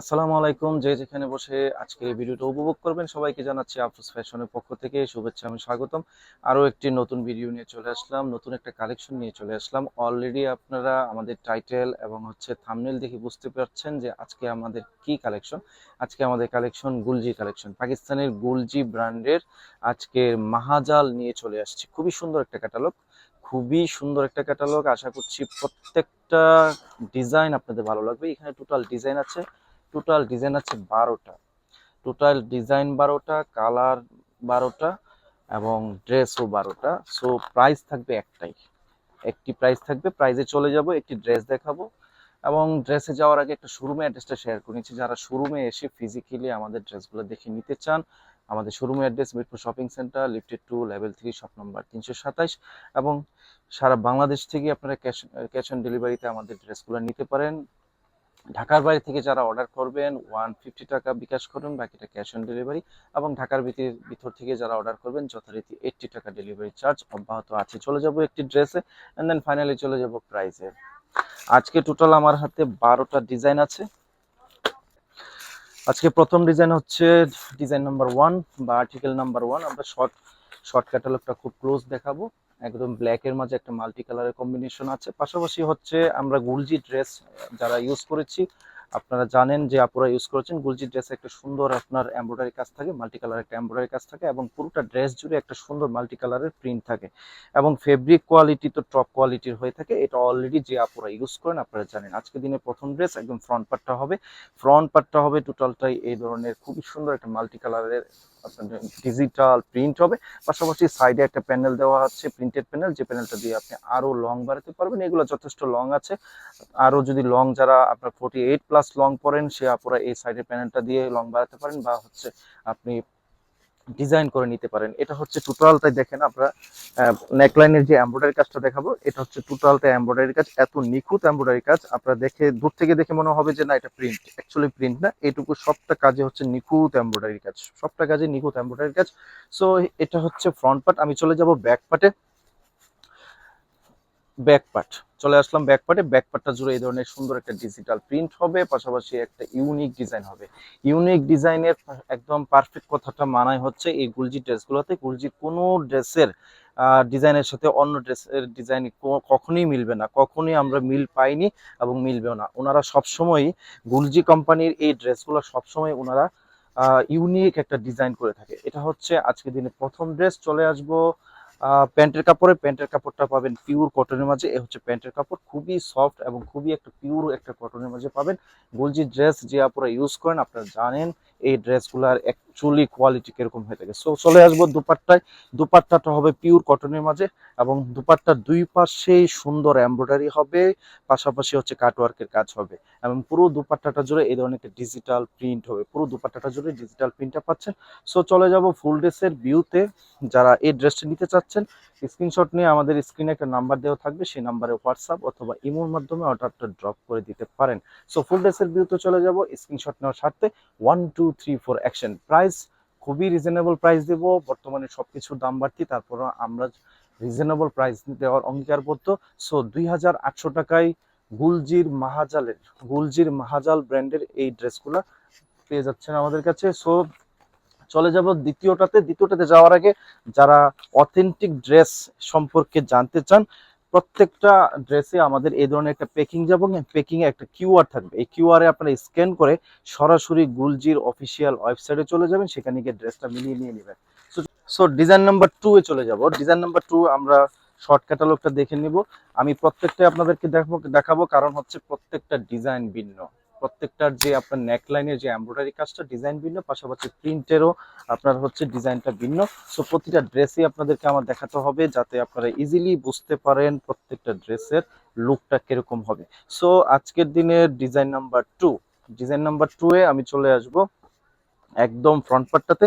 আসসালামু আলাইকুম। যে যেখানে বসে আজকের এই ভিডিওটা উপভোগ করবেন, সবাইকে জানাচ্ছি আফরোজ ফ্যাশনের পক্ষ থেকে শুভেচ্ছা আমি স্বাগতম। আরও একটি নতুন ভিডিও নিয়ে চলে আসলাম, নতুন একটা কালেকশন নিয়ে চলে আসলাম। অলরেডি আপনারা আমাদের টাইটেল এবং হচ্ছে থামনেল দেখে বুঝতে পারছেন যে আজকে আমাদের কি কালেকশন। আজকে আমাদের কালেকশন গুলজি কালেকশন, পাকিস্তানের গুলজি ব্র্যান্ডের আজকের মাহাজাল নিয়ে চলে আসছি। খুবই সুন্দর একটা ক্যাটালগ খুবই সুন্দর একটা ক্যাটালগ আশা করছি প্রত্যেকটা ডিজাইন আপনাদের ভালো লাগবে। এখানে টোটাল ডিজাইন আছে। টোটাল ডিজাইন আছে বারোটা। টোটাল ডিজাইন বারোটা, কালার বারোটা এবং ড্রেসও বারোটা। সো প্রাইস থাকবে একটাই। একটি প্রাইস থাকবে প্রাইজে চলে যাব, একটি ড্রেস দেখাবো। এবং ড্রেসে যাওয়ার আগে একটা শোরুমে অ্যাড্রেসটা শেয়ার করে নিচ্ছি। যারা শোরুমে এসে ফিজিক্যালি আমাদের ড্রেসগুলো দেখে নিতে চান, আমাদের শোরুমের address Mirpur shopping centre lifted to level three shop number তিনশো সাতাইশ। এবং সারা বাংলাদেশ থেকে আপনারা ক্যাশ ক্যাশ অন ডেলিভারিতে আমাদের ড্রেসগুলো নিতে পারেন। ঢাকার বাইরে থেকে যারা অর্ডার করবেন ওয়ান ফিফটি টাকা বিকাশ করুন, বাকিটা ক্যাশ অন ডেলিভারি এবং ঢাকার ভিতর ভিতর থেকে যারা অর্ডার করবেন, যথারীতি এইটটি টাকা ডেলিভারি চার্জ অব্যাহত আছে। চলে যাব একটি ড্রেসে অ্যান্ড দেন ফাইনালি চলে যাব প্রাইসে আজকে টোটাল আমার হাতে বারোটা ডিজাইন আছে। আজকে প্রথম ডিজাইন হচ্ছে ডিজাইন নাম্বার ওয়ান বা আর্টিকেল নাম্বার ওয়ান আমরা শর্ট শর্ট ক্যাটালগটা খুব ক্লোজ দেখাবো। একদম ব্ল্যাক এর মাঝে একটা মাল্টি কালারের কম্বিনেশন আছে। পাশাপাশি হচ্ছে আমরা গুলজি ড্রেস যারা ইউজ করেছি, আপনারা জানেন যে আপুরা ইউজ করেছেন, গুলজি ড্রেসে একটা সুন্দর আপনার এমব্রয়ডারি কাজ থাকে মাল্টি কালার একটা এমব্রয়ডারি কাজ থাকে এবং পুরোটা ড্রেস জুড়ে একটা সুন্দর মাল্টি কালারের প্রিন্ট থাকে এবং ফেব্রিক কোয়ালিটি তো টপ কোয়ালিটির হয়ে থাকে। এটা অলরেডি যে আপুরা ইউজ করেন, আপনারা জানেন। আজকে দিনে প্রথম ড্রেস একদম ফ্রন্ট পার্টটা হবে। ফ্রন্ট পার্টটা হবে টোটালটাই এই ধরনের খুবই সুন্দর একটা মাল্টি কালারের ডিজিটাল প্রিন্ট হবে। পাশাপাশি সাইডে একটা প্যানেল দেওয়া আছে প্রিন্টেড প্যানেল যে প্যানেলটা দিয়ে আপনি আরও লং বাড়াতে পারবেন। এগুলো যথেষ্ট লং আছে। আরও যদি লং যারা আপনার ফোর্টি এইট প্লাস লং পরেন সে আপনারা এই সাইডের প্যানেলটা দিয়ে লং বাড়াতে পারেন বা হচ্ছে আপনি ডিজাইন করে নিতে পারেন। এটা হচ্ছে টোটালটাই দেখেন আমরা নেকলাইনের যে এমব্রয়ডারি কাজটা দেখাবো, এটা হচ্ছে টোটালটা এমব্রয়ডারি কাজ, এত নিখুঁত এমব্রয়ডারি কাজ, আপনারা দেখে, দূর থেকে দেখে মনে হবে যে না, এটা প্রিন্ট অ্যাকচুয়ালি প্রিন্ট না এটুকু সবটা কাজে হচ্ছে নিখুঁত এমব্রয়ডারি কাজ, সবটা কাজে নিখুঁত এমব্রয়ডারি কাজ। সো এটা হচ্ছে ফ্রন্ট পার্ট আমি চলে যাব ব্যাক পার্টে ব্যাক পার্ট চলে আসলাম ব্যাক পার্টে ব্যাক পার্টটা জুড়ে এই ধরনের সুন্দর একটা ডিজিটাল প্রিন্ট হবে, পাশাপাশি একটা ইউনিক ডিজাইন হবে। ইউনিক ডিজাইনের একদম পারফেক্ট কথাটা মানায় হচ্ছে এই গুলজি ড্রেসগুলোতে গুলজি কোনো ড্রেসের ডিজাইনের সাথে অন্য ড্রেসের ডিজাইন কখনোই মিলবে না। কখনোই আমরা মিল পাইনি এবং মিলবেও না। ওনারা সবসময় গুলজি কোম্পানির এই ড্রেসগুলো সবসময় ওনারা ইউনিক একটা ডিজাইন করে থাকে। এটা হচ্ছে আজকে দিনে প্রথম ড্রেস চলে আসব প্যান্টের কাপড়ে, প্যান্টের কাপড়টা পাবেন পিওর কটনের মাঝে। এ হচ্ছে প্যান্টের কাপড়, খুবই সফট এবং খুবই একটা পিওর একটা কটনের মাঝে পাবেন। গুলজি ড্রেস যে আপনারা ইউজ করেন, আপনারা জানেন এই ড্রেসগুলার অ্যাকচুয়ালি কোয়ালিটি কীরকম হয়ে থাকে। সো চলে আসব দুপাট্টায়। দুপাট্টাটা হবে পিওর কটনের মাঝে এবং দুপাট্টার দুই পাশেই সুন্দর এমব্রয়ডারি হবে, পাশাপাশি হচ্ছে কাটওয়ার্কের কাজ হবে এবং পুরো দুপাট্টাটা জুড়ে এই ধরনের ডিজিটাল প্রিন্ট হবে। পুরো দুপাট্টাটা জুড়ে ডিজিটাল প্রিন্টটা পাচ্ছেন। সো চলে যাব ফুল ড্রেসের ভিউতে যারা এই ড্রেসটা নিতে চাচ্ছেন স্ক্রিনশট নিয়ে আমাদের স্ক্রিনে একটা নাম্বার দেওয়া থাকবে, সেই নাম্বারে হোয়াটসঅ্যাপ অথবা ইমোর মাধ্যমে অর্ডারটা ড্রপ করে দিতে পারেন। সো ফুল ড্রেসের ভিউতে চলে যাব স্ক্রিনশট নেওয়ার স্বার্থে one two three four action price খুবই রিজনেবল প্রাইস দেব, বর্তমানে সবকিছুর দাম বাড়তি, তারপর আমরা রিজনেবল প্রাইস দেওয়ার অঙ্গীকারবদ্ধ। সো দুই হাজার আটশো টাকায় গুলজির মাহাজালের, গুলজির মাহাজাল ব্র্যান্ডের এই ড্রেসগুলো পেয়ে যাচ্ছেন আমাদের কাছে। সো চলে যাব দ্বিতীয়টাতে। দ্বিতীয়টাতে যাওয়ার আগে যারা অথেন্টিক ড্রেস সম্পর্কে জানতে চান, প্রত্যেকটা ড্রেসে আমাদের এই ধরনের একটা পেকিং যাব পেকিং এ একটা কিউআর থাকবে। এই কিউআর আপনারা স্ক্যান করে সরাসরি গুলজির অফিসিয়াল ওয়েবসাইটে চলে যাবেন, সেখানে গিয়ে ড্রেসটা মিলিয়ে নিয়ে নেবেন। সো ডিজাইন নাম্বার টু এ চলে যাব। ডিজাইন নাম্বার টু আমরা শর্ট ক্যাটালগটা দেখে নিব। আমি প্রত্যেকটা আপনাদেরকে দেখাবো দেখাবো, কারণ হচ্ছে প্রত্যেকটা ডিজাইন ভিন্ন। প্রত্যেকটার যে আপনার নেকলাইনের যে এমব্রয়ডারি কাজটা ডিজাইন ভিন্ন, পাশাপাশি প্রিন্টেরও আপনার হচ্ছে ডিজাইনটা ভিন্ন। সো প্রতিটা ড্রেসই আপনাদেরকে আমার দেখাতে হবে যাতে আপনারা ইজিলি বুঝতে পারেন প্রত্যেকটা ড্রেসের লুকটা কীরকম হবে। সো আজকের দিনের design number two design number two এ আমি চলে আসব একদম ফ্রন্ট পার্টটাতে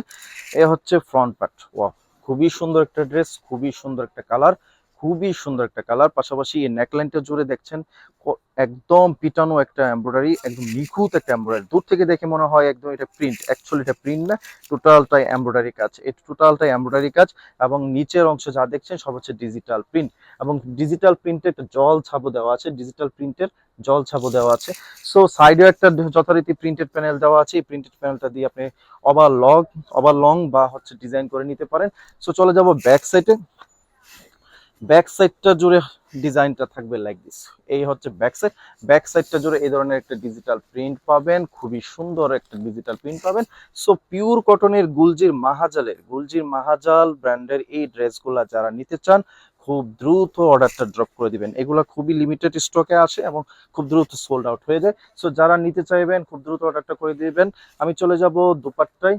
এ হচ্ছে ফ্রন্ট পার্ট ওয়াও খুবই সুন্দর একটা ড্রেস খুবই সুন্দর একটা কালার খুবই সুন্দর একটা কালার। পাশাপাশি এই নেকলাইনটা জুড়ে দেখছেন একদম পিটানো একটা এমব্রয়ডারি একদম নিখুঁত একটা এমব্রয়ডারি দূর থেকে দেখে মনে হয় একদম এটা প্রিন্ট অ্যাকচুয়ালি এটা প্রিন্ট না টোটালটাই এমব্রয়ডারি কাজ। এই টোটালটাই এমব্রয়ডারি কাজ এবং নিচের অংশ যা দেখছেন সব হচ্ছে ডিজিটাল প্রিন্ট এবং ডিজিটাল প্রিন্টের একটা জল ছাপও দেওয়া আছে ডিজিটাল প্রিন্টের জল ছাপও দেওয়া আছে। সো সাইডে একটা যথারীতি প্রিন্টেড প্যানেল দেওয়া আছে। এই প্রিন্টেড প্যানেলটা দিয়ে আপনি ওভার লং ওভার লং বা হচ্ছে ডিজাইন করে নিতে পারেন। সো চলে যাব ব্যাক সাইডে ব্যাক সাইডটা জুড়ে ডিজাইনটা থাকবে লাইক দিস এই হচ্ছে ব্যাক সাইড ব্যাক সাইডটা জুড়ে এই ধরনের একটা ডিজিটাল প্রিন্ট পাবেন, খুবই সুন্দর একটা ডিজিটাল প্রিন্ট পাবেন। সো পিওর কটনের গুলজির মাহাজালের, গুলজির মাহাজাল ব্র্যান্ডের এই ড্রেসগুলা যারা নিতে চান, খুব দ্রুত অর্ডারটা ড্রপ করে দিবেন। এগুলা খুবই লিমিটেড স্টকে আসে এবং খুব দ্রুত সোল্ড আউট হয়ে যায়। সো যারা নিতে চাইবেন, খুব দ্রুত অর্ডারটা করে দিবেন। আমি চলে যাব দুপাট্টায়।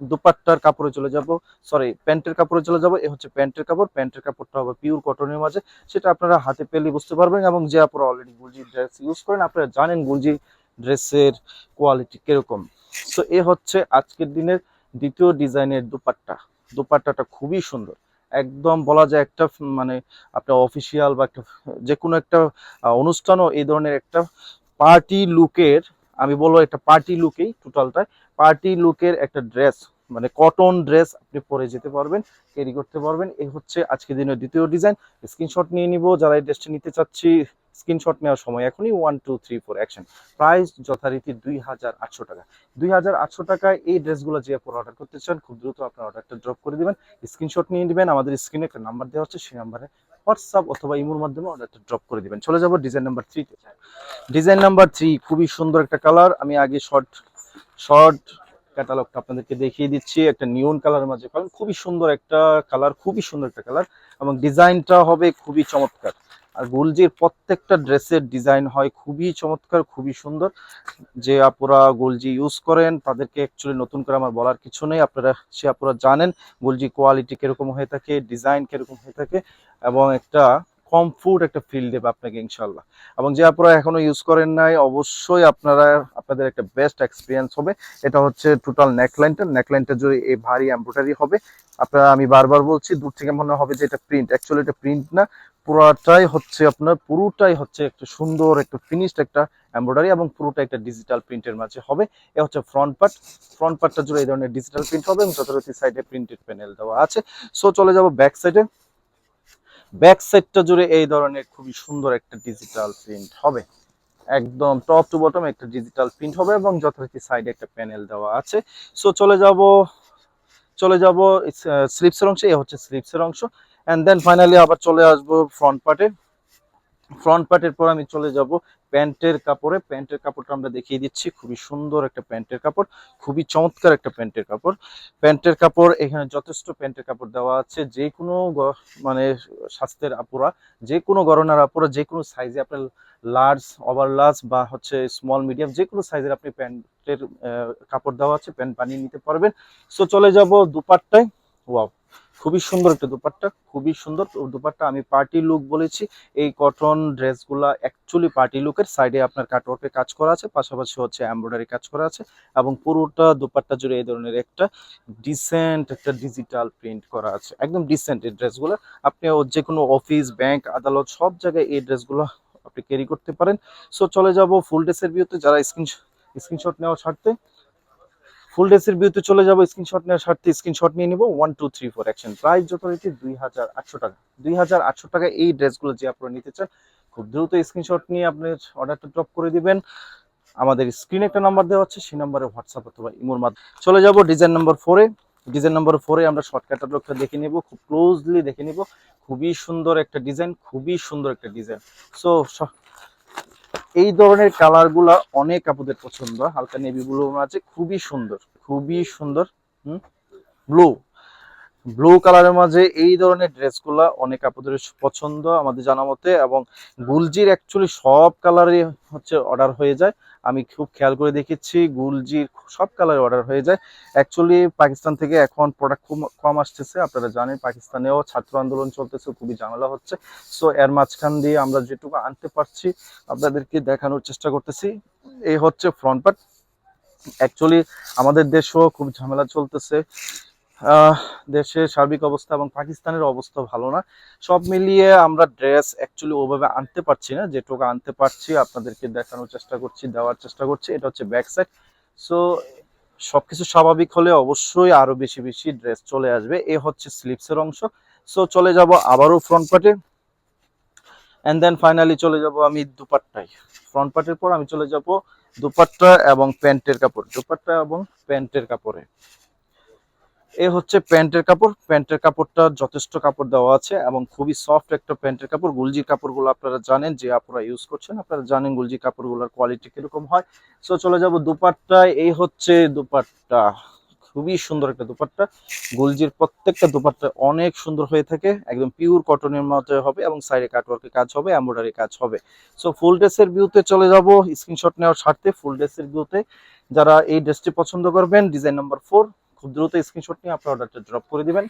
দুপাট্টার কাপড়ে চলে যাব। সরি প্যান্টের কাপড়ে চলে যাব। এ হচ্ছে প্যান্টের কাপড়। প্যান্টের কাপড়টা হবে পিওর কটনের মাঝে। সেটা আপনারা হাতে পেলে বুঝতে পারবেন এবং যে আপনারা অলরেডি গুলজি ড্রেস ইউজ করেন, আপনারা জানেন গুলজি ড্রেসের কোয়ালিটি কীরকম। সো এ হচ্ছে আজকের দিনের দ্বিতীয় ডিজাইনের দুপাট্টা। দুপাট্টাটা খুবই সুন্দর। একদম বলা যায় একটা মানে আপনার অফিসিয়াল বা একটা যে কোনো একটা অনুষ্ঠানও এই ধরনের একটা পার্টি লুকের আমি বলব একটা পার্টি লুকেই টোটালটাই পার্টি লুকের একটা ড্রেস মানে কটন ড্রেস আপনি পরে যেতে পারবেন, ক্যারি করতে পারবেন। এই হচ্ছে আজকে দিনের দ্বিতীয় ডিজাইন স্ক্রিনশট নিয়ে নিব, যারা এই ড্রেসটা নিতে চাচ্ছি স্ক্রিনশট নেওয়ার সময় এখনই one two three four action price যথারীতি দুই হাজার আটশো টাকা। দুই হাজার আটশো টাকায় এই ড্রেসগুলো যে পরে অর্ডার করতে চান, খুব দ্রুত আপনার অর্ডারটা ড্রপ করে দেবেন। স্ক্রিনশট নিয়ে নেবেন, আমাদের স্ক্রিনে একটা নাম্বার দেওয়া হচ্ছে সেই নাম্বারে হোয়াটসঅ্যাপ অথবা ইমোর মাধ্যমে অর্ডারটা ড্রপ করে দিবেন। চলে যাব ডিজাইন নাম্বার থ্রিতে ডিজাইন নাম্বার থ্রি খুবই সুন্দর একটা কালার আমি আগে শর্ট শর্ট ক্যাটালগটা আপনাদেরকে দেখিয়ে দিচ্ছি। একটা নিয়ন কালারের মাঝে পাবেন খুবই সুন্দর একটা কালার, খুবই সুন্দর একটা কালার এবং ডিজাইনটা হবে খুবই চমৎকার। আর গুলজির প্রত্যেকটা ড্রেসের ডিজাইন হয় খুবই চমৎকার, খুবই সুন্দর। যে আপুরা গুলজি ইউজ করেন, তাদেরকে অ্যাকচুয়ালি নতুন করে আমার বলার কিছু নেই। আপনারা, সে আপুরা জানেন গুলজি কোয়ালিটি কীরকম হয়ে থাকে ডিজাইন কীরকম হয়ে থাকে এবং একটা কমফোর্ট একটা ফিল দেবে আপনাকে ইনশাল্লাহ এবং যে আপনারা এখনও ইউজ করেন নাই, অবশ্যই আপনারা, আপনাদের একটা বেস্ট এক্সপিরিয়েন্স হবে। এটা হচ্ছে টোটাল নেকলাইনটা নেকলাইনটা জুড়ে এই ভারী এমব্রয়ডারি হবে, আপনারা, আমি বারবার বলছি, দূর থেকে মনে হবে যে এটা প্রিন্ট অ্যাকচুয়ালি এটা প্রিন্ট না। পুরোটাই হচ্ছে আপনার, পুরোটাই হচ্ছে একটা সুন্দর, একটা ফিনিশড একটা এমব্রয়ডারি এবং পুরোটা একটা ডিজিটাল প্রিন্টের মাঝে হবে। এ হচ্ছে ফ্রন্ট পার্ট ফ্রন্ট পার্টটা জুড়ে এই ধরনের ডিজিটাল প্রিন্ট হবে, এবং যথারীতি সাইডে প্রিন্টেড প্যানেল দেওয়া আছে। সো চলে যাব ব্যাক সাইডে ব্যাক সাইডটা জুড়ে এই ধরনের খুবই সুন্দর একটা ডিজিটাল প্রিন্ট হবে। একদম টপ টু বটম একটা ডিজিটাল প্রিন্ট হবে এবং যথারীতি সাইডে একটা প্যানেল দেওয়া আছে। সো চলে যাব চলে যাব স্লিপসের অংশে, এ হচ্ছে স্লিপসের অংশ। অ্যান্ড দেন ফাইনালি আবার চলে আসব ফ্রন্ট পার্টে ফ্রন্ট পার্টের পর আমি চলে যাব প্যান্টের কাপড়ে, প্যান্টের কাপড়টা আমরা দেখিয়ে দিচ্ছি। খুবই সুন্দর একটা প্যান্টের কাপড়, খুবই চমৎকার একটা প্যান্টের কাপড়। প্যান্টের কাপড়, এখানে যথেষ্ট প্যান্টের কাপড় দেওয়া আছে। যে কোনো মানে স্বাস্থ্যের আপুরা, যে কোনো গরনার আপুরা, যে কোনো সাইজে আপনার লার্জ ওভার লার্জ বা হচ্ছে স্মল মিডিয়াম যে কোনো সাইজের আপনি প্যান্টের কাপড় দেওয়া আছে, প্যান্ট বানিয়ে নিতে পারবেন। সো চলে যাব দুপাট্টায়। ওয়াও খুবই সুন্দর একটা দুপাট্টা, খুবই সুন্দর দুপাট্টা আমি পার্টি লুক বলেছি। এই কটন ড্রেসগুলা অ্যাকচুয়ালি পার্টি লুকের সাইডে আপনার কাটওয়ার্কের কাজ করা আছে, পাশাপাশি হচ্ছে এমব্রয়ডারি কাজ করা আছে এবং পুরোটা দুপাট্টা জুড়ে এই ধরনের একটা ডিসেন্ট একটা ডিজিটাল প্রিন্ট করা আছে। একদম ডিসেন্ট এই ড্রেসগুলো আপনি যে কোনো অফিস ব্যাংক আদালত সব জায়গায় এই ড্রেসগুলো আপনি ক্যারি করতে পারেন। সো চলে যাব ফুল ড্রেসের ভিউতে যারা স্ক্রিন স্ক্রিনশট নেওয়া স্বার্থে ফুল ড্রেসের ভিউতে চলে যাব। স্ক্রিনশট নেওয়ার স্বার্থে স্ক্রিনশট নিয়ে নিব। One, two, three, four, action. Price, যথারীতি দুই হাজার আটশো টাকা। দুই হাজার আটশো টাকা এই ড্রেসগুলো যে আপনারা নিতে চান, খুব দ্রুত স্ক্রিনশট নিয়ে আপনার অর্ডারটা ড্রপ করে দিবেন। আমাদের স্ক্রিনে একটা নাম্বার দেওয়া হচ্ছে সেই নাম্বারে হোয়াটসঅ্যাপ অথবা ইমোর মাধ্যমে। চলে যাব ডিজাইন নাম্বার ফোরে। ডিজাইন নাম্বার ফোরে আমরা শর্ট ক্যাটালগটা দেখে নিব, খুব ক্লোজলি দেখে নিব। খুবই সুন্দর একটা ডিজাইন, খুবই সুন্দর একটা ডিজাইন। সো এই ধরনের কালারগুলা অনেক আপুদের পছন্দ। হালকা নেভি ব্লু আছে, খুবই সুন্দর খুবই সুন্দর, হুম ব্লু ব্লু কালারের মাঝে এই ধরনের ড্রেসগুলা অনেক আপুদের পছন্দ আমাদের জানা মতে এবং গুলজির অ্যাকচুয়ালি সব কালারই হচ্ছে অর্ডার হয়ে যায়। আমি খুব খেয়াল করে দেখেছি, গুলজির সব কালারে অর্ডার হয়ে যায়। অ্যাকচুয়ালি পাকিস্তান থেকে এখন প্রোডাক্ট খুব কম আসতেছে, আপনারা জানেন পাকিস্তানেও ছাত্র আন্দোলন চলতেছে, খুবই ঝামেলা হচ্ছে। সো এর মাঝখান দিয়ে আমরা যেটুকু আনতে পারছি, আপনাদেরকে দেখানোর চেষ্টা করতেছি। এই হচ্ছে ফ্রন্ট পার্ট অ্যাকচুয়ালি আমাদের দেশেও খুব ঝামেলা চলতেছে। দেশের সার্বিক অবস্থা এবং পাকিস্তানের অবস্থা ভালো না। সব মিলিয়ে আমরা ড্রেস অ্যাকচুয়ালি ওভাবে আনতে পারছি না। যেটুকু আনতে পারছি, আপনাদেরকে দেখানোর চেষ্টা করছি, দেওয়ার চেষ্টা করছি, এটা হচ্ছে ব্যাক সাইড সো সবকিছু স্বাভাবিক হলে অবশ্যই আরও বেশি বেশি ড্রেস চলে আসবে। এ হচ্ছে স্লিপসের অংশ। সো চলে যাব আবারও ফ্রন্ট পার্টে এন্ড দেন ফাইনালি চলে যাব আমি দুপাট্টায়। ফ্রন্ট পার্টের পর আমি চলে যাব দুপাট্টা এবং প্যান্টের কাপড়। দুপাট্টা এবং প্যান্টের কাপড়ে। এ হচ্ছে প্যান্টের কাপড়। প্যান্টের কাপড়টা যথেষ্ট কাপড় দেওয়া আছে এবং খুবই সফট একটা প্যান্টের কাপড়। গুলজির কাপড়গুলো আপনারা জানেন, যে আপনারা ইউজ করছেন, আপনারা জানেন গুলজি কাপড়গুলোর কোয়ালিটি কীরকম হয়। সো চলে যাব দুপাট্টায়। এই হচ্ছে দুপাট্টা। খুবই সুন্দর একটা দুপাট্টা। গুলজির প্রত্যেকটা দুপাট্টা অনেক সুন্দর হয়ে থাকে। একদম পিওর কটনের মতো হবে এবং সাইডে কাটওয়ার্কের কাজ হবে এমব্রয়ডারি কাজ হবে। সো ফুল ড্রেসের ভিউতে চলে যাব। স্ক্রিনশট নেওয়ার স্বার্থে ফুল ড্রেসের ভিউতে যারা এই ড্রেসটি পছন্দ করবেন ডিজাইন নাম্বার ফোর খুব দ্রুত স্ক্রিনশট নিয়ে আপনার অর্ডারটা ড্রপ করে দিবেন।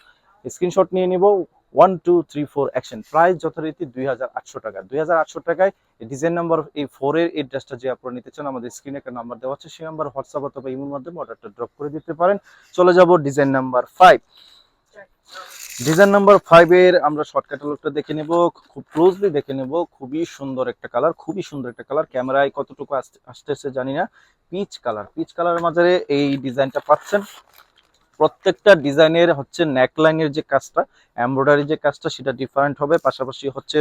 স্ক্রিনশট নিয়ে নিব one two three four action price যথারীতি দুই হাজার আটশো টাকা। দুই হাজার আটশো টাকায় ডিজাইন নাম্বার এই ফোরের এই ড্রেসটা যে আপনারা নিতে চান, আমাদের স্ক্রিনে একটা নাম্বার দেওয়া আছে। সেই নাম্বার হোয়াটসঅ্যাপ অথবা ইমের মাধ্যমে অর্ডারটা ড্রপ করে দিতে পারেন। চলে যাব design number five design number five এর আমরা শর্ট ক্যাটালগটা দেখে নেব, খুব ক্লোজলি দেখে নেব। খুবই সুন্দর একটা কালার খুবই সুন্দর একটা কালার ক্যামেরায় কতটুকু আসতে- আসতেছে জানি না। পিচ কালার পিচ কালারের মাঝে এই ডিজাইনটা পাচ্ছেন। প্রত্যেকটা ডিজাইনের হচ্ছে নেকলাইনের যে কাজটা এমব্রয়ডারি যে কাজটা, সেটা ডিফারেন্ট হবে। পাশাপাশি হচ্ছে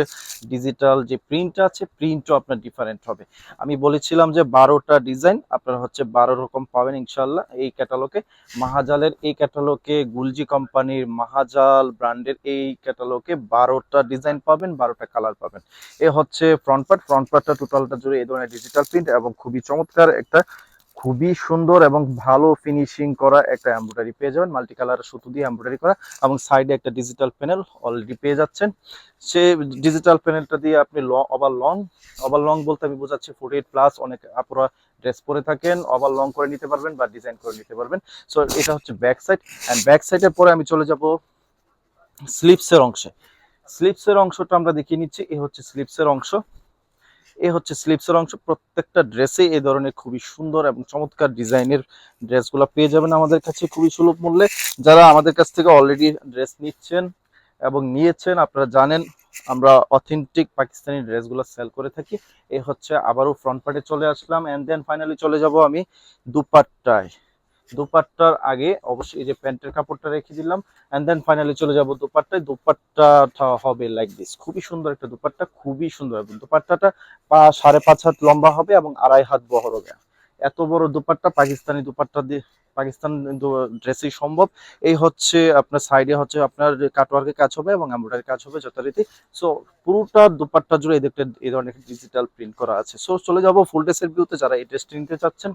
ডিজিটাল যে প্রিন্ট আছে প্রিন্টও আপনার ডিফারেন্ট হবে। আমি বলেছিলাম যে বারোটা ডিজাইন আপনারা হচ্ছে বারো রকম পাবেন ইনশাল্লাহ এই ক্যাটালগে মাহাজালের এই ক্যাটালগে গুলজি কোম্পানির মাহাজাল ব্র্যান্ডের এই ক্যাটালগে বারোটা ডিজাইন পাবেন, বারোটা কালার পাবেন। এ হচ্ছে ফ্রন্ট পার্ট ফ্রন্ট পার্টটা টোটালটা জুড়ে এই ধরনের ডিজিটাল প্রিন্ট এবং খুবই চমৎকার একটা খুবই সুন্দর এবং ভালো ফিনিশিং করা একটা এমব্রয়ডারি পেয়ে যাবেন। মাল্টি কালার সুতো দিয়ে এমব্রয়ডারি করা এবং সাইডে একটা ডিজিটাল প্যানেল অলরেডি পেয়ে যাচ্ছেন। সে ডিজিটাল প্যানেলটা দিয়ে আপনি ওভার লং ওভার লং বলতে আমি বোঝাচ্ছি ফোর্টি এইট প্লাস অনেক আপুরা ড্রেস পরে থাকেন ওভার লং করে নিতে পারবেন বা ডিজাইন করে নিতে পারবেন। সো এটা হচ্ছে ব্যাক সাইড অ্যান্ড ব্যাক সাইডের পরে আমি চলে যাব স্লিপসের অংশে। স্লিপসের অংশটা আমরা দেখিয়ে নিচ্ছি, এ হচ্ছে স্লিপসের অংশ। এ হচ্ছে স্লিপসের অংশ। প্রত্যেকটা ড্রেসে এই ধরনের খুবই সুন্দর এবং চমৎকার ডিজাইনের ড্রেসগুলো পেয়ে যাবেন আমাদের কাছে খুবই সুলভ মূল্যে। যারা আমাদের কাছ থেকে অলরেডি ড্রেস নিচ্ছেন এবং নিয়েছেন, আপনারা জানেন আমরা অথেন্টিক পাকিস্তানি ড্রেসগুলো সেল করে থাকি। এ হচ্ছে আবারও ফ্রন্ট পার্টে চলে আসলাম অ্যান্ড দেন ফাইনালি চলে যাব আমি দুপাট্টায়। দুপাট্টার আগে অবশ্যই এই যে প্যান্টের কাপড়টা রেখে দিলাম এন্ড দেন ফাইনালি চলে যাব দুপাট্টায়। দুপাট্টাটা হবে লাইক দিস খুবই সুন্দর একটা দুপাট্টা, খুবই সুন্দর। এবং দুপাট্টাটা সাড়ে পাঁচ হাত লম্বা হবে এবং আড়াই হাত বহর হবে। এত বড় দুপাট্টা পাকিস্তানি দুপাট্টা দিয়ে, পাকিস্তান ড্রেসই সম্ভব। এই হচ্ছে আপনার সাইডে হচ্ছে আপনার কাটওয়ার্কের কাজ হবে এবং এমব্রয়ডারি কাজ হবে যথারীতি। সো পুরোটা দুপাট্টা জুড়ে এদের এই ধরনের ডিজিটাল প্রিন্ট করা আছে। সো চলে যাব ফুল ড্রেসের ভিউতে যারা এই ড্রেসটি নিতে চাচ্ছেন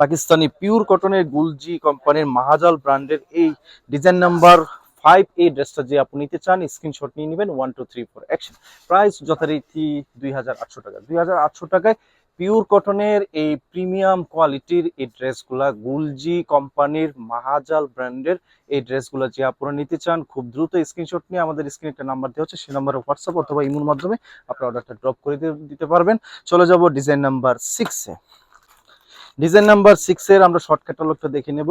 পাকিস্তানি পিওর কটনের গুলজি কোম্পানির মাহাজাল ব্র্যান্ডের এই ডিজাইন নাম্বার ফাইভ এই ড্রেসটা যে আপনি নিতে চান স্ক্রিনশট নিয়ে নেবেন one two three four action price যথারীতি দুই হাজার আটশো টাকা। দুই হাজার আটশো টাকায় পিওর কটনের এই প্রিমিয়াম কোয়ালিটির এই ড্রেসগুলা, গুলজি কোম্পানির মাহাজাল ব্র্যান্ডের এই ড্রেসগুলো যে আপনারা নিতে চান, খুব দ্রুত স্ক্রিনশট নিয়ে আমাদের স্ক্রিনে একটা নাম্বার দেওয়া হচ্ছে। সেই নাম্বারে হোয়াটসঅ্যাপ অথবা ইমোর মাধ্যমে আপনার অর্ডারটা ড্রপ করে দিতে পারবেন। চলে যাব ডিজাইন নাম্বার সিক্সে ডিজাইন নাম্বার সিক্স এর আমরা শর্ট ক্যাটালগটা দেখে নেব।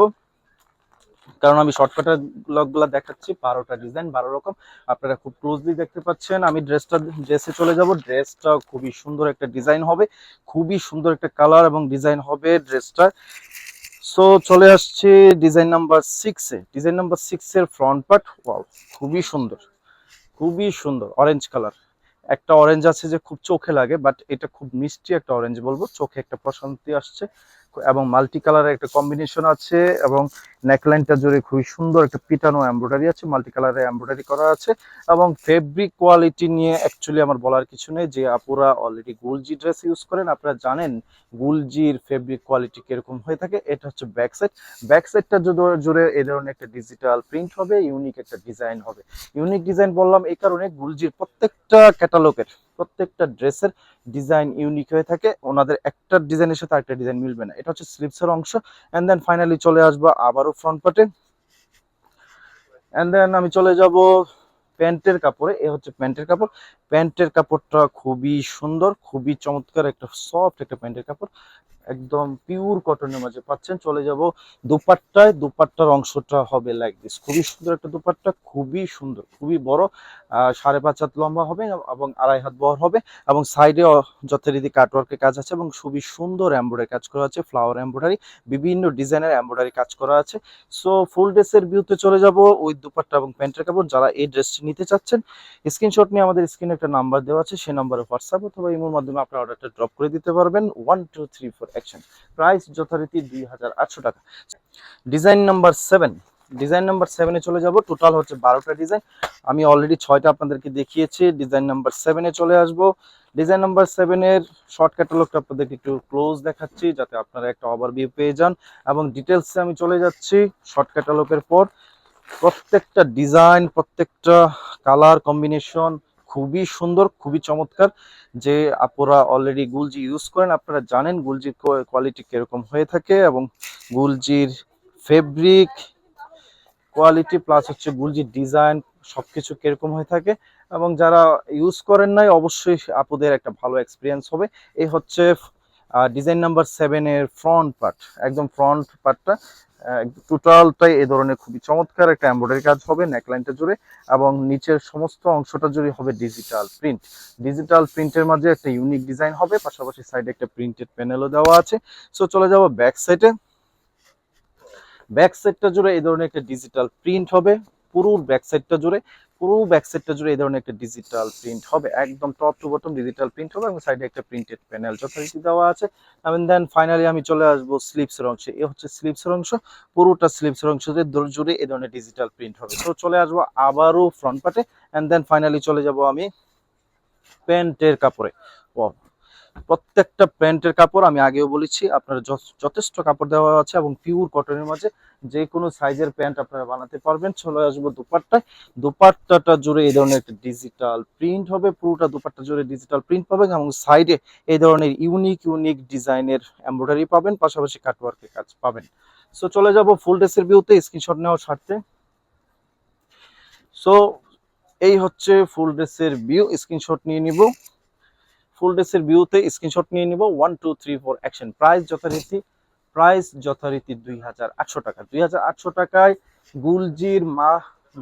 কারণ আমি শর্টগুলা দেখাচ্ছি, বারোটা ডিজাইন বারো রকম। আপনারা খুব ক্লোজলি দেখতে পাচ্ছেন, আমি ড্রেসটা ড্রেসে চলে যাব। ড্রেসটা খুবই সুন্দর একটা ডিজাইন হবে, খুবই সুন্দর একটা কালার এবং ডিজাইন হবে ড্রেসটা সো চলে আসছে ডিজাইন নাম্বার সিক্সে ডিজাইন নাম্বার সিক্স এর ফ্রন্ট পার্ট খুবই সুন্দর খুবই সুন্দর অরেঞ্জ কালার একটা অরেঞ্জ আছে যে খুব চোখে লাগে বাট এটা খুব মিষ্টি একটা অরেঞ্জ বলব। চোখে একটা প্রশান্তি আসছে। এবং মাল্টি কালারের একটা কম্বিনেশন আছে এবং নেকলাইনটা জুড়ে খুবই সুন্দর একটা পিটানো এমব্রয়ডারি আছে মাল্টি কালারের এমব্রয়ডারি করা আছে এবং ফেব্রিক কোয়ালিটি নিয়ে অ্যাকচুয়ালি আমার বলার কিছু নেই, যে আপুরা অলরেডি গুলজি ড্রেস ইউজ করেন, আপনারা জানেন গুলজির ফেব্রিক কোয়ালিটি কীরকম হয়ে থাকে, এটা হচ্ছে ব্যাক সাইড ব্যাক সাইডটা জুড়ে এই ধরনের একটা ডিজিটাল প্রিন্ট হবে ইউনিক একটা ডিজাইন হবে। ইউনিক ডিজাইন বললাম এই কারণে গুলজির প্রত্যেকটা ক্যাটালগের প্রত্যেকটা ড্রেসের ডিজাইন ইউনিক হয়ে থাকে। ওনাদের একটা ডিজাইনের সাথে আরেকটা ডিজাইন মিলবে না। এটা হচ্ছে স্লিপসের অংশ। এন্ড দেন ফাইনালি চলে আসব আবারও ফ্রন্ট পার্টে এন্ড দেন আমি চলে যাব প্যান্টের কাপড়ে। এ হচ্ছে প্যান্টের কাপড়। প্যান্টের কাপড়টা খুবই সুন্দর, খুবই চমৎকার একটা সফট একটা প্যান্টের কাপড়। একদম পিওর কটনের মাঝে পাচ্ছেন। চলে যাব দুপাট্টায়। দুপাট্টার অংশটা হবে লাইক দিস খুবই সুন্দর একটা দুপাট্টা, খুবই সুন্দর, খুবই বড়। সাড়ে পাঁচ হাত লম্বা হবে এবং আড়াই হাত বহর হবে এবং সাইডে যথারীতি কাটওয়ার্কের কাজ আছে এবং খুবই সুন্দর এমব্রয়ডারি কাজ করা আছে ফ্লাওয়ার এমব্রয়ডারি বিভিন্ন ডিজাইনের এমব্রয়ডারি কাজ করা আছে। সো ফুল ড্রেসের ভিউতে চলে যাব ওই দুপাট্টা এবং প্যান্টের কাপড়। যারা এই ড্রেসটি নিতে চাচ্ছেন স্ক্রিনশট নিয়ে আমাদের স্ক্রিনে একটা নাম্বার দেওয়া আছে, সেই নাম্বারে হোয়াটসঅ্যাপ অথবা ইমোর মাধ্যমে আপনার অর্ডারটা ড্রপ করে দিতে পারবেন। One two three four action price যথারীতি দুই হাজার আটশো টাকা। Design number seven design number সেভেনে চলে যাব। টোটাল হচ্ছে বারোটা ডিজাইন আমি অলরেডি ছয়টা আপনাদেরকে দেখিয়েছি। ডিজাইন নাম্বার সেভেনে চলে আসব। ডিজাইন নাম্বার সেভেনের শর্ট ক্যাটালগটা আপনাদেরকে একটু ক্লোজ দেখাচ্ছি, যাতে আপনারা একটা ওভারভিউ পেয়ে যান। এবং ডিটেলসে আমি চলে যাচ্ছি শর্ট ক্যাটালগের পর। প্রত্যেকটা ডিজাইন প্রত্যেকটা কালার কম্বিনেশন খুবই সুন্দর, খুবই চমৎকার। যে আপনারা অলরেডি গুলজি ইউজ করেন, আপনারা জানেন গুলজির কোয়ালিটি কীরকম হয়ে থাকে এবং গুলজির ফেব্রিক কোয়ালিটি প্লাস হচ্ছে গুলজির ডিজাইন সবকিছু কীরকম হয়ে থাকে। এবং যারা ইউজ করেন নাই, অবশ্যই আপুদের একটা ভালো এক্সপিরিয়েন্স হবে। এই হচ্ছে ডিজাইন নাম্বার সেভেনের ফ্রন্ট পার্ট একদম ফ্রন্ট পার্টটা টোটালটাই এই ধরনের খুবই চমৎকার একটা এমব্রয়ডারি কাজ হবে নেকলাইনটা জুড়ে। এবং নিচের সমস্ত অংশটা জুড়ে হবে ডিজিটাল প্রিন্ট ডিজিটাল প্রিন্টের মাঝে একটা ইউনিক ডিজাইন হবে, পাশাপাশি সাইডে একটা প্রিন্টেড প্যানেলও দেওয়া আছে। সো চলে যাব ব্যাক সাইডে ব্যাক সাইডটা জুড়ে এই ধরনের একটা ডিজিটাল প্রিন্ট হবে। পুরো ব্যাক সাইডটা জুড়ে, পুরো ব্যাক সাইডটা জুড়ে এই ধরনের একটা ডিজিটাল প্রিন্ট হবে। একদম top to bottom digital print হবে এবং সাইডে একটা প্রিন্টেড প্যানেল যথারীতি দেওয়া আছে। এবং দেন ফাইনালি আমি চলে আসব স্লিপসের অংশে। এ হচ্ছে স্লিপসের অংশ। পুরোটা স্লিপসের অংশ জুড়ে এই ধরনের ডিজিটাল প্রিন্ট হবে। তো চলে আসব আবারও ফ্রন্ট পার্টে অ্যান্ড দেন ফাইনালি চলে যাব আমি প্যান্টের কাপড়ে। ও প্রত্যেকটা প্যান্টের কাপড় আমি আগেও বলেছি, আপনার যথ- যথেষ্ট কাপড় দেওয়া আছে এবং পিওর কটনের মাঝে যে কোনো সাইজের প্যান্ট আপনারা বানাতে পারবেন। চলে আসব দুপাট্টায়। দুপাট্টাটা জুড়ে এই ধরনের একটা ডিজিটাল প্রিন্ট হবে। পুরোটা দুপাট্টা জুড়ে ডিজিটাল প্রিন্ট পাবেন এবং সাইডে এই ধরনের ইউনিক ইউনিক ডিজাইনের এমব্রয়ডারি পাবেন, পাশাপাশি কাটওয়ার্কের কাজ পাবেন। সো চলে যাব ফুল ড্রেসের ভিউতে স্ক্রিনশট নেওয়ার স্বার্থে। সো এই হচ্ছে ফুল ড্রেসের ভিউ স্ক্রিনশট নিয়ে নিব। ফুল ড্রেসের ভিউতে স্ক্রিনশট নিয়ে নিব one, two, three, four, action. Price যথারীতি প্রাইস যথারীতি দুই হাজার আটশো টাকা। দুই হাজার আটশো টাকায় গুলজির মা,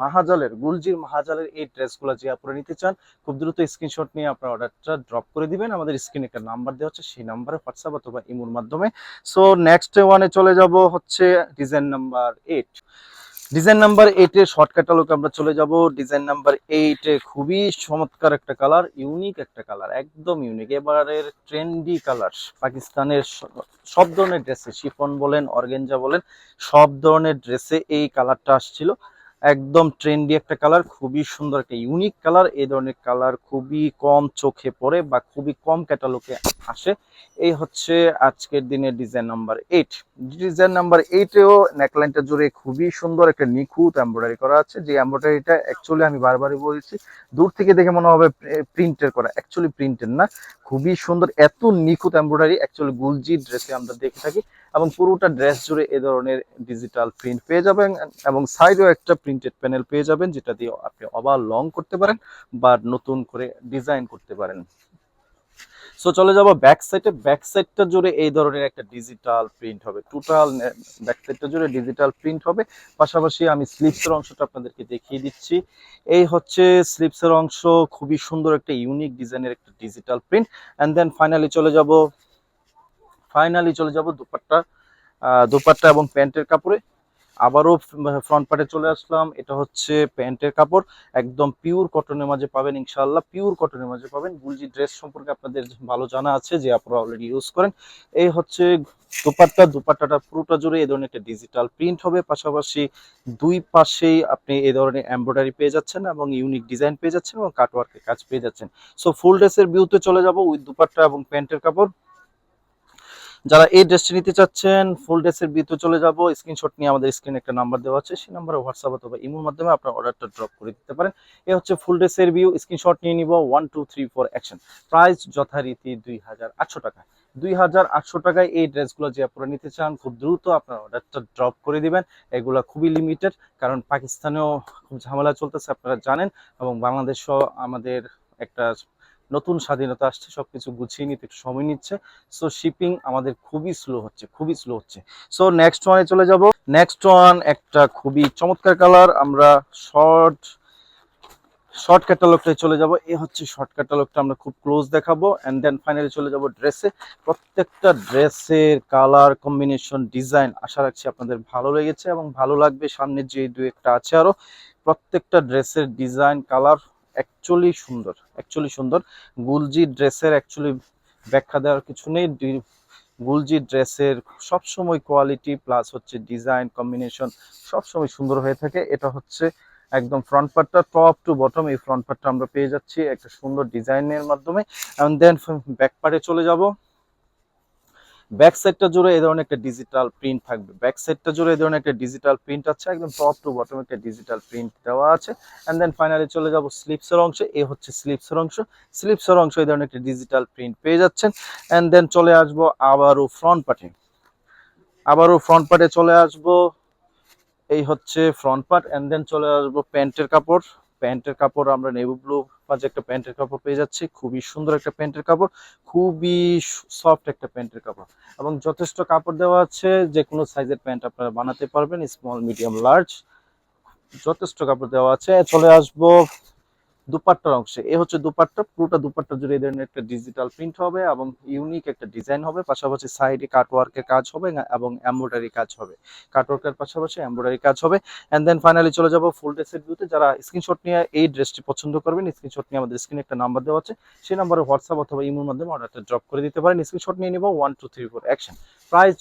মাহাজালের, গুলজির মাহাজালের এই ড্রেসগুলো যে আপনারা নিতে চান, খুব দ্রুত স্ক্রিনশট নিয়ে আপনার অর্ডারটা ড্রপ করে দিবেন। আমাদের স্ক্রিনে একটা নাম্বার দেওয়া হচ্ছে, সেই নাম্বারে হোয়াটসঅ্যাপ অথবা ইমোর মাধ্যমে। সো নেক্সট ওয়ানে চলে যাব হচ্ছে design number eight design number eight এইটে শর্টকাট আলোকে আমরা চলে যাব। ডিজাইন নাম্বার এইটে খুবই চমৎকার একটা কালার ইউনিক একটা কালার একদম ইউনিক এবারের ট্রেন্ডি কালার পাকিস্তানের সব ধরনের ড্রেসে শিফন বলেন অর্গেঞ্জা বলেন, সব ধরনের ড্রেসে এই কালারটা আসছিল। একদম ট্রেন্ডি একটা কালার খুবই সুন্দর একটা ইউনিক কালার এই ধরনের কালার খুবই কম চোখে পড়ে বা খুবই কম ক্যাটালগে আসে। এই হচ্ছে আজকের দিনের design number eight design number এইটেও নেকলাইনটা জুড়ে খুবই সুন্দর একটা নিখুঁত এমব্রয়ডারি করা আছে। যে এমব্রয়ডারিটা অ্যাকচুয়ালি আমি বারবারই বলছি, দূর থেকে দেখে মনে হবে প্রিন্টের করা। অ্যাকচুয়ালি প্রিন্টের না। খুবই সুন্দর, এত নিখুঁত এমব্রয়ডারি অ্যাকচুয়ালি গুলজি ড্রেসে আমরা দেখে থাকি এবং পুরোটা ড্রেস জুড়ে এ ধরনের ডিজিটাল প্রিন্ট পেয়ে যাবেন এবং সাইডেও একটা প্রিন্টেড প্যানেল পেয়ে যাবেন যেটা দিয়ে আপনি আবার লং করতে পারেন বা নতুন করে ডিজাইন করতে পারেন। সো চলে যাব ব্যাক সাইডে ব্যাক সাইডটা জুড়ে এই ধরনের একটা ডিজিটাল প্রিন্ট হবে। টোটাল ব্যাক সাইডটা জুড়ে ডিজিটাল প্রিন্ট হবে। পাশাপাশি আমি স্লিপসের অংশটা আপনাদেরকে দেখিয়ে দিচ্ছি। এই হচ্ছে স্লিপসের অংশ। খুবই সুন্দর একটা ইউনিক ডিজাইনের একটা digital print and then finally চলে যাব। ফাইনালি চলে যাব দুপাট্টা। দুপাট্টা এবং প্যান্টের কাপড়ে। আবারও ফ্রন্ট পার্টে চলে আসলাম। এটা হচ্ছে প্যান্টের কাপড়। একদম পিওর কটনের মাঝে পাবেন ইনশাল্লাহ পিওর কটনের মাঝে পাবেন। গুলজি ড্রেস সম্পর্কে আপনাদের ভালো জানা আছে, যে আপনারা অলরেডি ইউজ করেন। এই হচ্ছে দুপাট্টা। দুপাট্টাটা পুরোটা জুড়ে এই ধরনের একটা ডিজিটাল প্রিন্ট হবে। পাশাপাশি দুই পাশেই আপনি এই ধরনের এমব্রয়ডারি পেয়ে যাচ্ছেন এবং ইউনিক ডিজাইন পেয়ে যাচ্ছেন এবং কাটওয়ার্কের কাজ পেয়ে যাচ্ছেন। সো ফুল ড্রেসের ভিউতে চলে যাব উইথ দুপাট্টা এবং প্যান্টের কাপড়। যারা এই ড্রেসটি নিতে চাচ্ছেন ফুল ড্রেসের ভিতরে চলে যাব। স্ক্রিনশট নিয়ে আমাদের স্ক্রিনে একটা নাম্বার দেওয়া আছে। সেই নাম্বারে হোয়াটসঅ্যাপ অথবা ইমোর মাধ্যমে আপনার অর্ডারটা ড্রপ করে দিতে পারেন। এ হচ্ছে ফুল ড্রেসের ভিউ স্ক্রিনশট নিয়ে নিব। One two three four action price যথারীতি দুই হাজার আটশো টাকা। দুই হাজার আটশো টাকায় এই ড্রেসগুলো যে আপনারা নিতে চান, খুব দ্রুত আপনার অর্ডারটা ড্রপ করে দিবেন। এগুলো খুবই লিমিটেড কারণ পাকিস্তানেও খুব ঝামেলা চলতেছে, আপনারা জানেন। এবং বাংলাদেশও আমাদের একটা নতুন স্বাধীনতা আসছে সব কিছু গুছিয়ে নিতে একটু সময় নিচ্ছে। সো শিপিং আমাদের খুবই স্লো হচ্ছে, খুবই স্লো হচ্ছে। সো নেক্সট ওয়ানে চলে যাব। নেক্সট ওয়ান একটা খুবই চমৎকার কালার আমরা শর্ট শর্ট ক্যাটালগটায় চলে যাব। এ হচ্ছে শর্ট ক্যাটালগটা আমরা খুব ক্লোজ দেখাবো। অ্যান্ড দেন ফাইনালি চলে যাব ড্রেসে প্রত্যেকটা ড্রেসের কালার কম্বিনেশন ডিজাইন আশা রাখছি আপনাদের ভালো লেগেছে এবং ভালো লাগবে। সামনে যে দু একটা আছে আরও প্রত্যেকটা ড্রেসের ডিজাইন কালার অ্যাকচুয়ালি সুন্দর অ্যাকচুয়ালি সুন্দর। গুলজি ড্রেসের অ্যাকচুয়ালি ব্যাখ্যা দেওয়ার কিছু নেই। গুলজি ড্রেসের সবসময় কোয়ালিটি প্লাস হচ্ছে ডিজাইন কম্বিনেশন সবসময় সুন্দর হয়ে থাকে। এটা হচ্ছে একদম ফ্রন্ট পার্টটা টপ টু বটম এই ফ্রন্ট পার্টটা আমরা পেয়ে যাচ্ছি একটা সুন্দর ডিজাইনের মাধ্যমে। এবং দেন ব্যাক পার্টে চলে যাব। ব্যাক সাইডটা জুড়ে এই ধরনের একটা ডিজিটাল প্রিন্ট থাকবে। ব্যাক সাইডটা জুড়ে এই ধরনের একটা ডিজিটাল প্রিন্ট আছে, একদম টপ টু বটম একটা ডিজিটাল প্রিন্ট দেওয়া আছে। এন্ড দেন ফাইনালি চলে যাব স্লিপসের অংশে এই হচ্ছে স্লিপসের অংশ। স্লিপসের অংশ এই ধরনের একটা ডিজিটাল প্রিন্ট পেয়ে যাচ্ছেন। এন্ড দেন চলে আসব আবারও ফ্রন্ট পার্টে আবারও ফ্রন্ট পার্টে চলে আসব। এই হচ্ছে ফ্রন্ট পার্ট এন্ড দেন চলে আসব প্যান্টের কাপড়। প্যান্টের কাপড়, আমরা নেভি ব্লু মাঝে একটা প্যান্টের কাপড় পেয়ে যাচ্ছি। খুবই সুন্দর একটা প্যান্টের কাপড়, খুবই সফট একটা প্যান্টের কাপড়। এবং যথেষ্ট কাপড় দেওয়া আছে যে কোনো সাইজের প্যান্ট আপনারা বানাতে পারবেন স্মল মিডিয়াম লার্জ যথেষ্ট কাপড় দেওয়া আছে। চলে আসব দুপাট্টার অংশে। এ হচ্ছে দুপাট্টা, পুরোটা দুপাট্টা জুড়ে ধরনের একটা ডিজিটাল প্রিন্ট হবে এবং ইউনিক একটা ডিজাইন হবে। পাশাপাশি সাইডে কাটওয়ার্কের কাজ হবে এবং এমব্রয়ডারি কাজ হবে। কাটওয়ার্কের পাশাপাশি এমব্রয়ডারি কাজ হবে। এন্ড দেন ফাইনালি চলে যাব ফুল ড্রেসের ভিউতে যারা স্ক্রিনশট নিয়ে এই ড্রেসটি পছন্দ করবেন স্ক্রিনশট নিয়ে আমাদের স্ক্রিনে একটা নাম্বার দেওয়া আছে। সেই নাম্বারে হোয়াটসঅ্যাপ অথবা ইমোর মাধ্যমে অর্ডারটা ড্রপ করে দিতে পারেন। স্ক্রিনশট নিয়ে নিব one two three four action price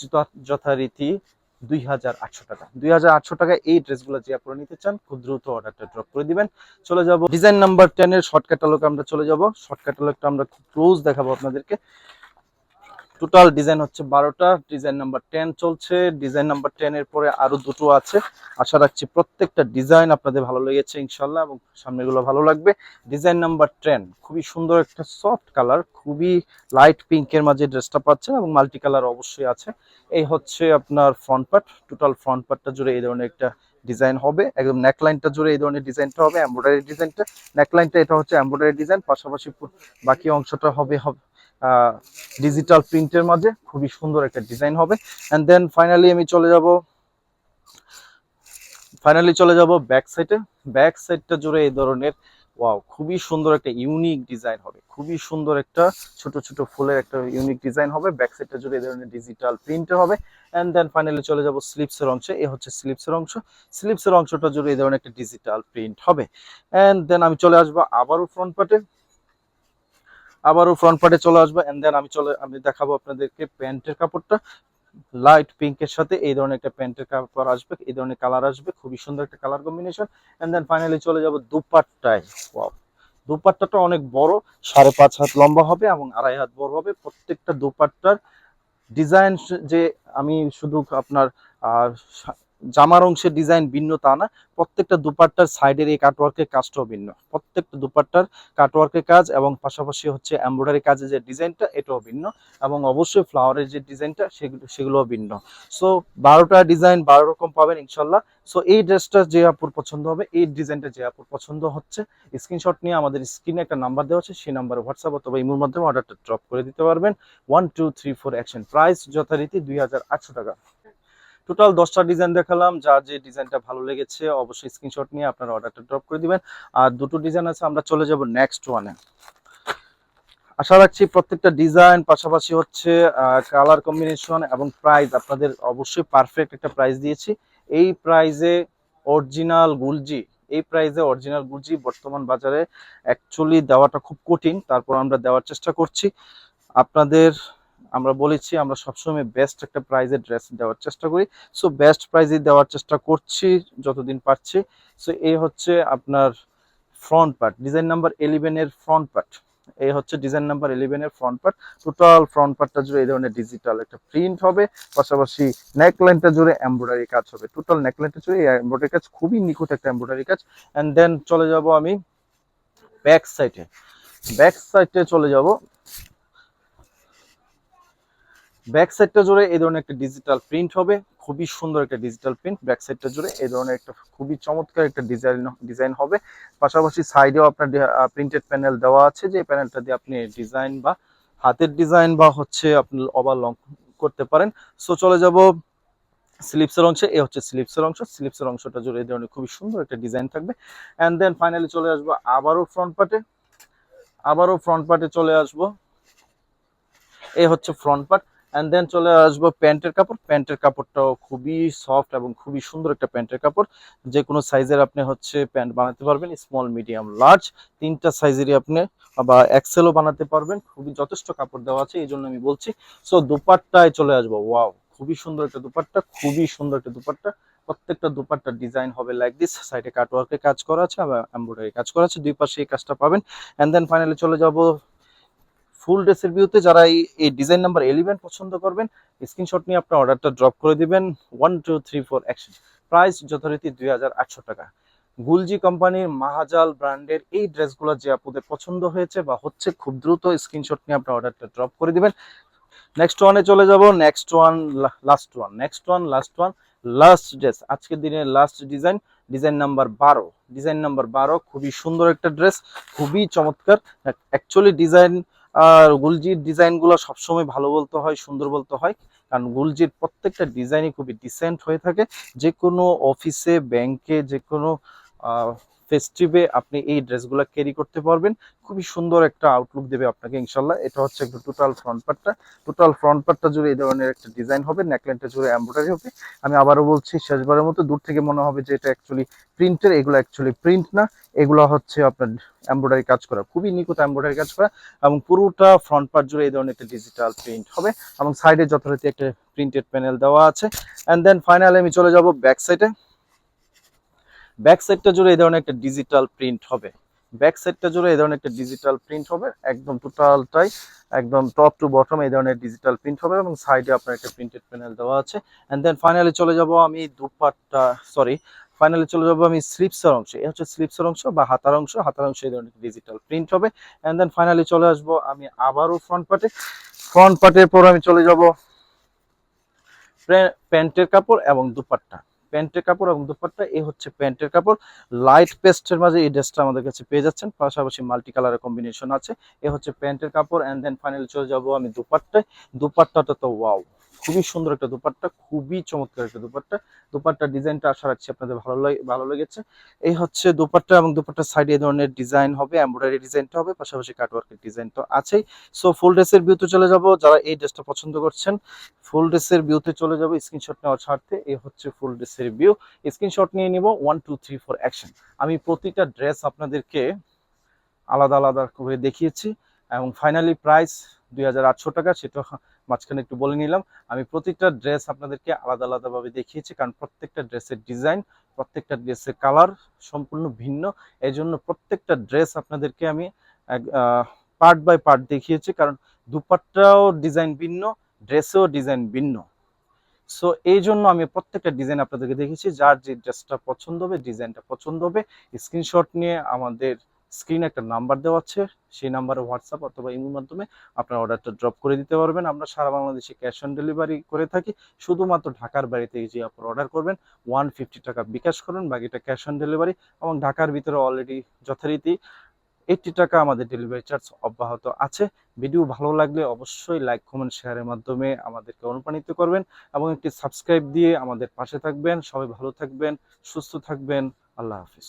যথারীতি দুই হাজার আটশো টাকা। দুই হাজার আটশো টাকা এই ড্রেসগুলো যে আপনারা নিতে চান, খুব দ্রুত অর্ডারটা ড্রপ করে দিবেন। চলে যাব ডিজাইন নাম্বার টেনের শর্ট ক্যাটালগ আমরা চলে যাব। শর্ট ক্যাটালগটা আমরা খুব ক্লোজ দেখাবো আপনাদেরকে। টোটাল ডিজাইন হচ্ছে বারোটা ডিজাইন নাম্বার টেন চলছে ডিজাইন নাম্বার টেন এর পরে আরও দুটো আছে। আশা রাখছি প্রত্যেকটা ডিজাইন আপনাদের ভালো লেগেছে ইনশাল্লাহ এবং সামনেগুলো ভালো লাগবে। ডিজাইন নাম্বার টেন খুবই সুন্দর একটা সফট কালার খুবই লাইট পিঙ্কের মাঝে ড্রেসটা পাচ্ছেন এবং মাল্টি কালার অবশ্যই আছে। এই হচ্ছে আপনার ফ্রন্ট পার্ট টোটাল ফ্রন্ট পার্টটা জুড়ে এই ধরনের একটা ডিজাইন হবে। একদম নেকলাইনটা জুড়ে এই ধরনের ডিজাইনটা হবে এমব্রয়ডারি ডিজাইনটা নেকলাইনটা এটা হচ্ছে এমব্রয়ডারি ডিজাইন পাশাপাশি বাকি অংশটা হবে ডিজিটাল প্রিন্টের মাঝে খুবই সুন্দর একটা ডিজাইন হবে। অ্যান্ড দেন ফাইনালি আমি চলে যাব ফাইনালি চলে যাব ব্যাক সাইডে ব্যাক সাইডটা জুড়ে এই ধরনের ওয়াও খুবই সুন্দর একটা ইউনিক ডিজাইন হবে। খুবই সুন্দর একটা ছোট ছোট ফুলের একটা ইউনিক ডিজাইন হবে। ব্যাক সাইডটা জুড়ে এই ধরনের ডিজিটাল প্রিন্টে হবে। অ্যান্ড দেন ফাইনালি চলে যাব স্লিপসের অংশে। এ হচ্ছে স্লিপসের অংশ। স্লিপসের অংশটা জুড়ে এই ধরনের একটা ডিজিটাল প্রিন্ট হবে। অ্যান্ড দেন আমি চলে আসব আবারও ফ্রন্ট পার্টে আবারও ফ্রন্ট পার্টে চলে আসব অ্যান্ড দেন আমি চলে আমি দেখাবো আপনাদেরকে প্যান্টের কাপড়টা। লাইট পিঙ্কের সাথে এই ধরনের একটা প্যান্টের কাপড় আসবে, এই ধরনের কালার আসবে, খুবই সুন্দর একটা colour combination and then finally চলে যাব দুপাট্টায়। দুপাট্টাটা অনেক বড়, সাড়ে পাঁচ হাত লম্বা হবে এবং আড়াই হাত বড় হবে। প্রত্যেকটা দুপাট্টার ডিজাইন যে আমি শুধু আপনার, আর জামার অংশের ডিজাইন ভিন্ন তা না, প্রত্যেকটা দুপাট্টার সাইডের এই কাটওয়ার্কের কাজটাও ভিন্ন। প্রত্যেকটা দুপাট্টার কাটওয়ার্কের কাজ এবং পাশাপাশি হচ্ছে এমব্রয়ডারি কাজের যে ডিজাইনটা, এটাও ভিন্ন এবং অবশ্যই ফ্লাওয়ারের যে ডিজাইনটা, সেগুলো, সেগুলোও ভিন্ন। সো বারোটা ডিজাইন বারো রকম পাবেন ইনশাল্লাহ। সো এই ড্রেসটা যে আপুর পছন্দ হবে, এই ডিজাইনটা যে আপুর পছন্দ হচ্ছে স্ক্রিনশট নিয়ে আমাদের স্ক্রিনে একটা নাম্বার দেওয়া আছে, সেই নাম্বারে হোয়াটসঅ্যাপ অথবা ইমোর মাধ্যমে অর্ডারটা ড্রপ করে দিতে পারবেন। One two three four action price যথারীতি দুই হাজার আটশো টাকা। টোটাল দশটা ডিজাইন দেখালাম, যার যে ডিজাইনটা ভালো লেগেছে, অবশ্যই স্ক্রিনশট নিয়ে আপনারা অর্ডারটা ড্রপ করে দিবেন। আর দুটো ডিজাইন আছে, আমরা চলে যাব নেক্সট ওয়ানে আশা রাখছি প্রত্যেকটা ডিজাইন পাশাপাশি হচ্ছে কালার কম্বিনেশন এবং প্রাইস আপনাদের অবশ্যই পারফেক্ট একটা প্রাইস দিয়েছি। এই প্রাইজে অরিজিনাল গুলজি এই প্রাইজে অরিজিনাল গুলজি বর্তমান বাজারে অ্যাকচুয়ালি দেওয়াটা খুব কঠিন, তারপর আমরা দেওয়ার চেষ্টা করছি। আপনাদের আমরা বলেছি, আমরা সবসময় বেস্ট একটা প্রাইজে ড্রেস দেওয়ার চেষ্টা করি। সো বেস্ট প্রাইজে দেওয়ার চেষ্টা করছি, যতদিন পারছি। সো এই হচ্ছে আপনার ফ্রন্ট পার্ট ডিজাইন নাম্বার ইলেভেনের ফ্রন্ট পার্ট এই হচ্ছে ডিজাইন নাম্বার ইলেভেনের ফ্রন্ট পার্ট টোটাল ফ্রন্ট পার্টটা জুড়ে এই ধরনের ডিজিটাল একটা প্রিন্ট হবে, পাশাপাশি নেকলাইনটা জুড়ে এমব্রয়ডারি কাজ হবে। টোটাল নেকলাইনটা জুড়ে এমব্রয়ডারি কাজ খুবই নিখুঁত একটা এমব্রয়ডারি কাজ। অ্যান্ড দেন চলে যাব আমি ব্যাক সাইডে ব্যাক সাইডে চলে যাব। ব্যাক সাইডটা জুড়ে এই ধরনের একটা ডিজিটাল প্রিন্ট হবে। খুবই সুন্দর একটা ডিজিটাল প্রিন্ট ব্যাক সাইডটা জুড়ে এই ধরনের একটা খুবই চমৎকার একটা ডিজাইন ডিজাইন হবে। পাশাপাশি সাইডেও আপনার প্রিন্টেড প্যানেল দেওয়া আছে যে প্যানেলটা দিয়ে আপনি ডিজাইন বা হাতের ডিজাইন বা হচ্ছে আপনি ওভার লং করতে পারেন। সো চলে যাব স্লিপসের অংশে। এ হচ্ছে স্লিপসের অংশ। স্লিপসের অংশটা জুড়ে এই ধরনের খুবই সুন্দর একটা ডিজাইন থাকবে। অ্যান্ড দেন ফাইনালি চলে আসব আবারও ফ্রন্ট পার্টে আবারও ফ্রন্ট পার্টে চলে আসব। এ হচ্ছে ফ্রন্ট পার্ট অ্যান্ড দেন চলে আসব প্যান্টের কাপড়। প্যান্টের কাপড়টাও খুবই সফট এবং খুবই সুন্দর একটা প্যান্টের কাপড়। যে কোনো সাইজের আপনি হচ্ছে প্যান্ট বানাতে পারবেন স্মল মিডিয়াম লার্জ তিনটা সাইজেরই আপনি বা এক্সেলও বানাতে পারবেন। খুবই যথেষ্ট কাপড় দেওয়া আছে, এই জন্য আমি বলছি। সো দুপাট্টায় চলে আসব। ওয়াও খুবই সুন্দর একটা দুপাট্টা, খুবই সুন্দর একটা দুপাট্টা। প্রত্যেকটা দুপাট্টার ডিজাইন হবে লাইক দিস সাইডে কাটওয়ার্কের কাজ করা আছে, আবার এমব্রয়ডারি কাজ করা আছে। দুই পাশে এই কাজটা পাবেন। অ্যান্ড দেন ফাইনালি চলে যাব ফুল ড্রেসের ভিউতে যারা এই ডিজাইন নাম্বার এলিভেন পছন্দ করবেন স্ক্রিনশট নিয়ে আপনার অর্ডারটা ড্রপ করে দিবেন। One two three four action price যথারীতি দুই টাকা। গুলজি কোম্পানির মাহাজাল ব্র্যান্ডের এই ড্রেসগুলো যে আপনাদের পছন্দ হয়েছে বা হচ্ছে, খুব দ্রুত স্ক্রিনশট নিয়ে আপনার অর্ডারটা ড্রপ করে দিবেন। নেক্সট ওয়ানে চলে যাব। Next one last one next one last one last dress আজকের দিনের লাস্ট ডিজাইন ডিজাইন নাম্বার বারো। ডিজাইন নাম্বার বারো, খুবই সুন্দর একটা ড্রেস খুবই চমৎকার। অ্যাকচুয়ালি ডিজাইন আর গুলজির ডিজাইনগুলো সবসময় ভালো বলতে হয়, সুন্দর বলতে হয়। কারণ গুলজির প্রত্যেকটা ডিজাইনই খুবই ডিসেন্ট হয়ে থাকে। যে কোনো অফিসে ব্যাংকে যে কোনো ফেস্টিভে আপনি এই ড্রেসগুলো ক্যারি করতে পারবেন। খুবই সুন্দর একটা আউটলুক দেবে আপনাকে ইনশাল্লাহ এটা হচ্ছে একটু টোটাল ফ্রন্ট পার্টটা টোটাল ফ্রন্ট পার্টটা জুড়ে এই ধরনের একটা ডিজাইন হবে নেকলাইনটা জুড়ে এমব্রয়ডারি হবে। আমি আবারও বলছি, শেষবারের মতো দূর থেকে মনে হবে যে এটা অ্যাকচুয়ালি প্রিন্টের এগুলো অ্যাকচুয়ালি প্রিন্ট না। এগুলো হচ্ছে আপনার এমব্রয়ডারি কাজ করা, খুবই নিখুঁত এমব্রয়ডারি কাজ করা এবং পুরোটা ফ্রন্ট পার্ট জুড়ে এই ধরনের একটা ডিজিটাল প্রিন্ট হবে এবং সাইডে যথারীতি একটা প্রিন্টেড প্যানেল দেওয়া আছে। অ্যান্ড দেন ফাইনালি আমি চলে যাব ব্যাক সাইডে ব্যাক সাইডটা জুড়ে এই ধরনের একটা ডিজিটাল প্রিন্ট হবে। ব্যাক সাইডটা জুড়ে এই ধরনের একটা ডিজিটাল প্রিন্ট হবে। একদম টোটালটাই একদম টপ টু বটম এই ধরনের ডিজিটাল প্রিন্ট হবে এবং সাইডে আপনার একটা প্রিন্টেড প্যানেল দেওয়া আছে। অ্যান্ড দেন ফাইনালি চলে যাব আমি দুপাট্টা সরি ফাইনালি চলে যাব আমি স্লিপসের অংশ। এই হচ্ছে স্লিপসের অংশ বা হাতার অংশ। হাতার অংশ এই ধরনের ডিজিটাল প্রিন্ট হবে। অ্যান্ড দেন ফাইনালি চলে আসব আমি আবারও ফ্রন্ট পার্টে ফ্রন্ট পার্টের পর আমি চলে যাব প্যান্টের কাপড় এবং দুপাট্টা। প্যান্টের কাপড় এবং দুপাট্টা, এই হচ্ছে প্যান্টের কাপড়। লাইট পেস্টের মাঝে এই ড্রেসটা আমাদের কাছে পেয়ে যাচ্ছেন। পাশাপাশি মাল্টি কালারের কম্বিনেশন আছে। এ হচ্ছে প্যান্টের কাপড় অ্যান্ড দেন ফাইনালি চলে যাব আমি দুপাট্টায়। দুপাট্টাটা তো ওয়াও খুবই সুন্দর একটা দুপাট্টা, খুবই চমৎকার একটা দুপাট্টা। দুপাট্টার ডিজাইনটা আশা রাখছি আপনাদের ভালো লাগে ভালো লেগেছে। এই হচ্ছে দুপাট্টা এবং দুপাট্টার সাইডে এই ধরনের ডিজাইন হবে, এমব্রয়ডারি ডিজাইনটা হবে, পাশাপাশি কাটওয়ার্কের ডিজাইন তো আছেই। সো ফুল ড্রেসের ভিউতে চলে যাব, যারা এই ড্রেসটা পছন্দ করছেন, ফুল ড্রেসের ভিউতে চলে যাব, স্ক্রিনশট নেওয়ার স্বার্থে। এই হচ্ছে ফুল ড্রেসের ভিউ। স্ক্রিনশট নিয়ে নিব, one, two, three, four, action. আমি প্রতিটা ড্রেস আপনাদেরকে আলাদা আলাদা করে দেখিয়েছি। এবং ফাইনালি প্রাইস দুই হাজার আটশো টাকা, সেটা মাঝখানে একটু বলে নিলাম। আমি প্রতিটা ড্রেস আপনাদেরকে আলাদা আলাদাভাবে দেখিয়েছি, কারণ প্রত্যেকটা ড্রেসের ডিজাইন প্রত্যেকটা ড্রেসের কালার সম্পূর্ণ ভিন্ন। এই জন্য প্রত্যেকটা ড্রেস আপনাদেরকে আমি পার্ট বাই পার্ট দেখিয়েছি, কারণ দুপাট্টাও ডিজাইন ভিন্ন ড্রেসেও ডিজাইন ভিন্ন। সো এই জন্য আমি প্রত্যেকটা ডিজাইন আপনাদেরকে দেখেছি যার যে ড্রেসটা পছন্দ হবে ডিজাইনটা পছন্দ হবে স্ক্রিনশট নিয়ে আমাদের স্ক্রিনে একটা নাম্বার দেওয়া আছে, সেই নাম্বারে হোয়াটসঅ্যাপ অথবা ইমেল মাধ্যমে আপনার অর্ডারটা ড্রপ করে দিতে পারবেন। আমরা সারা বাংলাদেশে ক্যাশ অন ডেলিভারি করে থাকি। শুধুমাত্র ঢাকার বাড়িতে যে আপনার অর্ডার করবেন। ওয়ান ফিফটি টাকা বিকাশ করুন, বাকিটা ক্যাশ অন ডেলিভারি এবং ঢাকার ভিতরে অলরেডি যথারীতি এইটটি টাকা আমাদের ডেলিভারি চার্জ অব্যাহত আছে। ভিডিও ভালো লাগলে অবশ্যই লাইক কমেন্ট শেয়ারের মাধ্যমে আমাদেরকে অনুপ্রাণিত করবেন এবং একটি সাবস্ক্রাইব দিয়ে আমাদের পাশে থাকবেন। সবাই ভালো থাকবেন, সুস্থ থাকবেন। আল্লাহ হাফিজ।